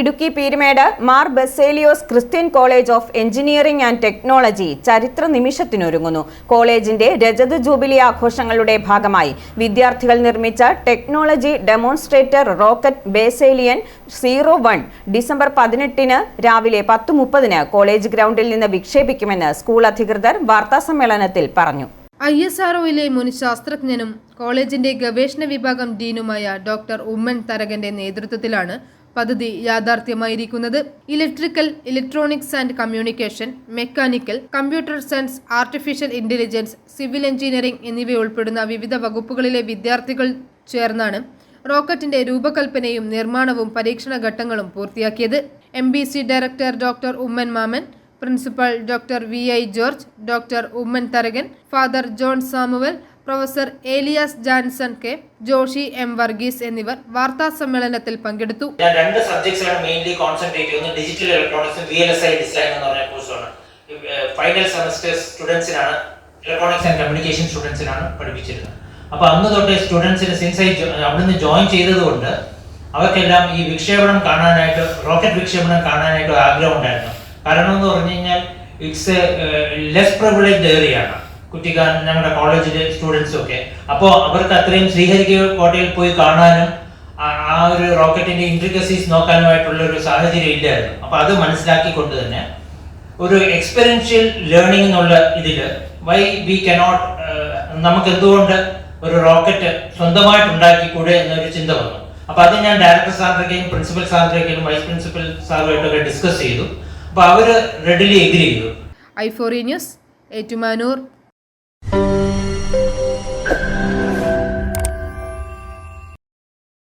Idukki Peermade Mar Baselios Christian college of engineering and technology ചരിത്ര നിമിഷത്തിനൊരുങ്ങുന്നു. കോളേജിന്റെ രജത ജൂബിലി ആഘോഷങ്ങളുടെ ഭാഗമായി വിദ്യാർത്ഥികൾ നിർമ്മിച്ച technology demonstrator rocket Baselian zero one December പതിനെട്ടിന് രാവിലെ പത്ത് മുപ്പതിന് കോളേജ് ഗ്രൗണ്ടിൽ നിന്ന് വിക്ഷേപിക്കുമെന്ന് സ്കൂൾ അധികൃതർ വാർത്താസമ്മേളനത്തിൽ പറഞ്ഞു. ഐ എസ് ആർഒയിലെ മുൻ ശാസ്ത്രജ്ഞനും കോളേജിന്റെ ഗവേഷണ വിഭാഗം ഡീനുമായ ഡോക്ടർ ഉമ്മൻ തരകന്റെ നേതൃത്വത്തിലാണ് പദ്ധതി യാഥാർത്ഥ്യമായിരിക്കുന്നത്. Electrical electronics and communication mechanical computer science artificial intelligence civil engineering എന്നിവയുൾപ്പെടുന്ന വിവിധ വകുപ്പുകളിലെ വിദ്യാർത്ഥികൾ ചേർന്നാണ് റോക്കറ്റിന്റെ രൂപകൽപ്പനയും നിർമ്മാണവും പരീക്ഷണ ഘട്ടങ്ങളും പൂർത്തിയാക്കിയത്. M B C director doctor Oommen Mammen principal doctor V I George doctor Oommen Tharakan father John Samuel professor Elias Janson K Joshy M Varghese എന്നിവർ വാർത്താ സമ്മേളനത്തിൽ പങ്കെടുത്തു. ഞാൻ രണ്ട് സബ്ജക്ട്സിലാണ് മെയിൻലി കോൺസെൻട്രേറ്റ് ചെയ്യുന്നത്. Digital ഇലക്ട്രോണിക്സും V L S I design എന്ന് പറഞ്ഞ കോഴ്സാണ് ഫൈനൽ സെമസ്റ്റർ സ്റ്റുഡൻസിനാണ് ഇലക്ട്രോണിക്സ് ആൻഡ് കമ്മ്യൂണിക്കേഷൻ സ്റ്റുഡൻസിനാണ് പഠിപ്പിച്ചിരുന്നത്. അപ്പോൾ അന്ന് തൊട്ട് സ്റ്റുഡൻസിന് സിൻസ് അവിടുന്ന് ജോയിൻ ചെയ്തതുകൊണ്ട് അവർക്കെല്ലാം ഈ വിക്ഷേപണം കാണാനായിട്ട് റോക്കറ്റ് വിക്ഷേപണം കാണാനായിട്ട് ആഗ്രഹം ഉണ്ടായിരുന്നു കാരണം എന്ന് പറഞ്ഞു കഴിഞ്ഞാൽ ഇറ്റ്സ് ലെസ് പ്രിവിലേജ് ഏറിയ ആണ് ഞങ്ങളുടെ കോളേജിലെ സ്റ്റുഡൻസും ഒക്കെ. അപ്പോൾ അവർക്ക് അത്രയും ശ്രീഹരിക്കോട്ടയിൽ പോയി കാണാനും ആ- ഒരു റോക്കറ്റിന്റെ ഇൻട്രിക്കസീസ് നോക്കാനുമായിട്ടുള്ള ഒരു സാഹചര്യം ഇല്ലായിരുന്നു. അപ്പൊ അത് മനസ്സിലാക്കിക്കൊണ്ട് തന്നെ ഒരു എക്സ്പെരിയൻഷ്യൽ ലേണിംഗ് എന്നുള്ള ഇതിൽ വൈ വി കനോട്ട് നമുക്ക് എന്തുകൊണ്ട് ഒരു റോക്കറ്റ് സ്വന്തമായിട്ട് ഉണ്ടാക്കിക്കൂടെ എന്നൊരു ചിന്ത വന്നു. അപ്പൊ അത് ഞാൻ ഡയറക്ടർ സാറിന്റെയും പ്രിൻസിപ്പൽ സാറിന്റെയും വൈസ് പ്രിൻസിപ്പൽ സാറുമായിട്ടൊക്കെ ഡിസ്കസ് ചെയ്തു. അപ്പൊ അവർ റെഡിലി എഗ്രി ചെയ്തു. ഐ ഫോറി ന്യൂസ് ഏറ്റുമാനൂർ.